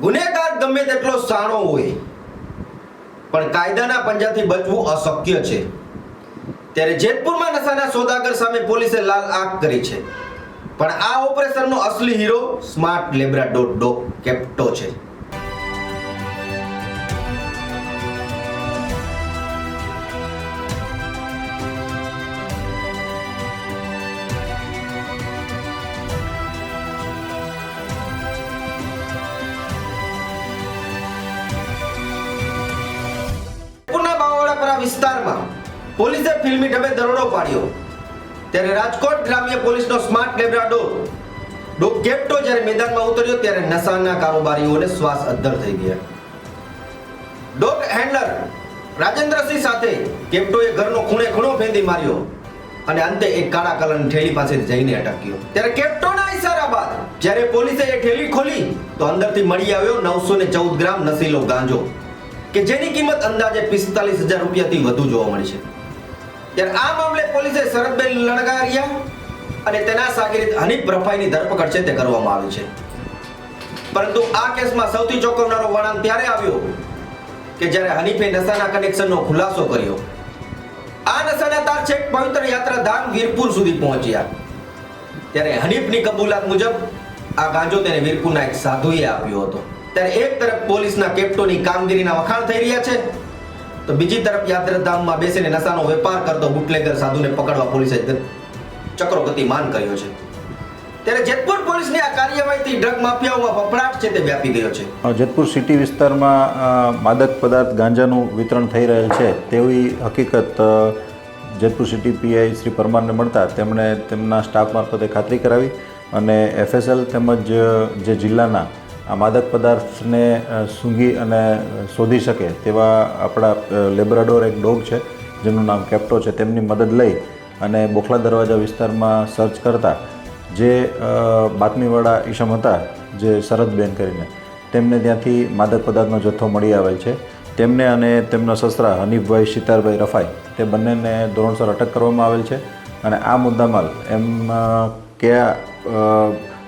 ગુનેગાર ગમે તેટલો સાણો હોય, પણ કાયદાના પંજાથી બચવું અશક્ય છે. ત્યારે જેતપુરમાં નશાના સોદાગર સામે પોલીસે લાલ આંખ કરી છે. પણ આ ઓપરેશનનો અસલી હીરો સ્માર્ટ લેબ્રાડોર ડો કેપ્ટો છે. વિસ્તારમાં પોલીસે ફિલ્મી ઢબે દરોડો પાડ્યો. ત્યારે રાજકોટ ગ્રામ્ય પોલીસનો સ્માર્ટ લેબ્રાડોર ડોગ કેપ્ટો જ્યારે મેદાનમાં ઉતર્યો ત્યારે નશાના કારોબારીઓને શ્વાસ અદ્ધર થઈ ગયા. ડોગ હેન્ડલર રાજેન્દ્રસિંહ સાથે કેપ્ટોએ ઘરનો ખૂણે ખૂણો ફેંદી માર્યો અને અંતે એક કાળા કલરની ઠેલી પાસે જઈને અટક્યો. ત્યારે કેપ્ટોના ઈશારા બાદ જ્યારે પોલીસે એ ઠેલી ખોલી તો અંદરથી મળી આવ્યો નવસો ને ચૌદ ગ્રામ નસીલો ગાંજો. કે જેની કિંમત અંદાજે પિસ્તાલીસ હજાર રૂપિયાથી વધુ જોવા મળી છે. ત્યારે આ મામલે પોલીસે શરદબેન લણગારિયા અને તેના સાગરીત હનીફ રફાઈની ધરપકડ છે તે કરવામાં આવી છે. પરંતુ આ કેસમાં સૌથી ચોંકાવનારો વળાંક ત્યારે આવ્યો કે જ્યારે હનીફે નશાના કનેક્શનનો ખુલાસો કર્યો. આ નશાના તાર છેક પવિત્ર યાત્રાધામ વીરપુર સુધી પહોંચ્યા. ત્યારે હનીફની કબૂલાત મુજબ આ ગાંજો તેને વીરપુરના એક સાધુએ આપ્યો હતો. ત્યારે એક તરફ પોલીસના કેપ્ટોની કામગીરીના વખાણ થઈ રહ્યા છે, તો બીજી તરફ યાત્રાધામમાં બેસીને નશાનો વેપાર કરતો બુટલેગર સાધુને પકડવા પોલીસે ચક્રો ગતિમાન કર્યો છે. ત્યારે જેતપુર પોલીસની આ કાર્યવાહીથી ડ્રગ માફિયાઓમાં ફફડાટ છે તે વ્યાપી ગયો છે. જેતપુર સિટી વિસ્તારમાં માદક પદાર્થ ગાંજાનું વિતરણ થઈ રહેલ છે. તેવી હકીકત જેતપુર સિટી પીઆઈ શ્રી પરમારને મળતા તેમણે તેમના સ્ટાફ મારફતે ખાતરી કરાવી અને એફએસએલ તેમજ જે જિલ્લાના આ માદક પદાર્થને સૂંઘી અને શોધી શકે તેવા આપણા લેબ્રાડોર એક ડોગ છે, જેનું નામ કેપ્ટો છે, તેમની મદદ લઈ અને બોખલા દરવાજા વિસ્તારમાં સર્ચ કરતા જે બાતમીવાળા ઈશમ હતા, જે શરદબેન કરીને, તેમને ત્યાંથી માદક પદાર્થનો જથ્થો મળી આવેલ છે. તેમને અને તેમના સસરા હનીફભાઈ સિતારભાઈ રફાઈ, તે બંનેને ધોરણસર અટક કરવામાં આવેલ છે અને આ મુદ્દામાલ એમ કયા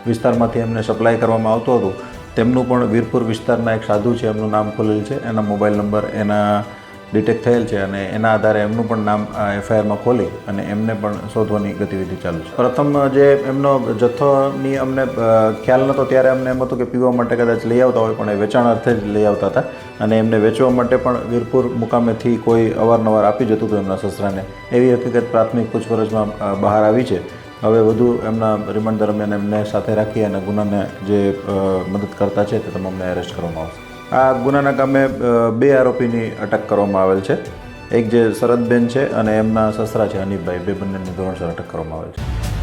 વિસ્તારમાંથી એમને સપ્લાય કરવામાં આવતું હતું તેમનું પણ વીરપુર વિસ્તારના એક સાધુ છે, એમનું નામ ખોલેલ છે. એના મોબાઈલ નંબર એના ડિટેક્ટ થયેલ છે અને એના આધારે એમનું પણ નામ એફઆઈઆરમાં ખોલી અને એમને પણ શોધવાની ગતિવિધિ ચાલુ છે. પ્રથમ જે એમનો જથ્થોની અમને ખ્યાલ નહોતો ત્યારે અમને એમ હતું કે પીવા માટે કદાચ લઈ આવતા હોય, પણ એ વેચાણ અર્થે જ લઈ આવતા હતા અને એમને વેચવા માટે પણ વીરપુર મુકામેથી કોઈ અવારનવાર આપી જતું હતું એમના સસરાને. એવી હકીકત પ્રાથમિક પૂછપરછમાં બહાર આવી છે. હવે વધુ એમના રિમાન્ડ દરમિયાન એમને સાથે રાખી અને ગુનાને જે મદદ કરતા છે તે તમામને એરેસ્ટ કરવામાં આવશે. આ ગુનાના કામે બે આરોપીની અટક કરવામાં આવેલ છે. એક જે શરદબેન છે અને એમના સસરા છે અનિપભાઈ બે બંનેની ધોરણસર અટક કરવામાં આવેલ છે.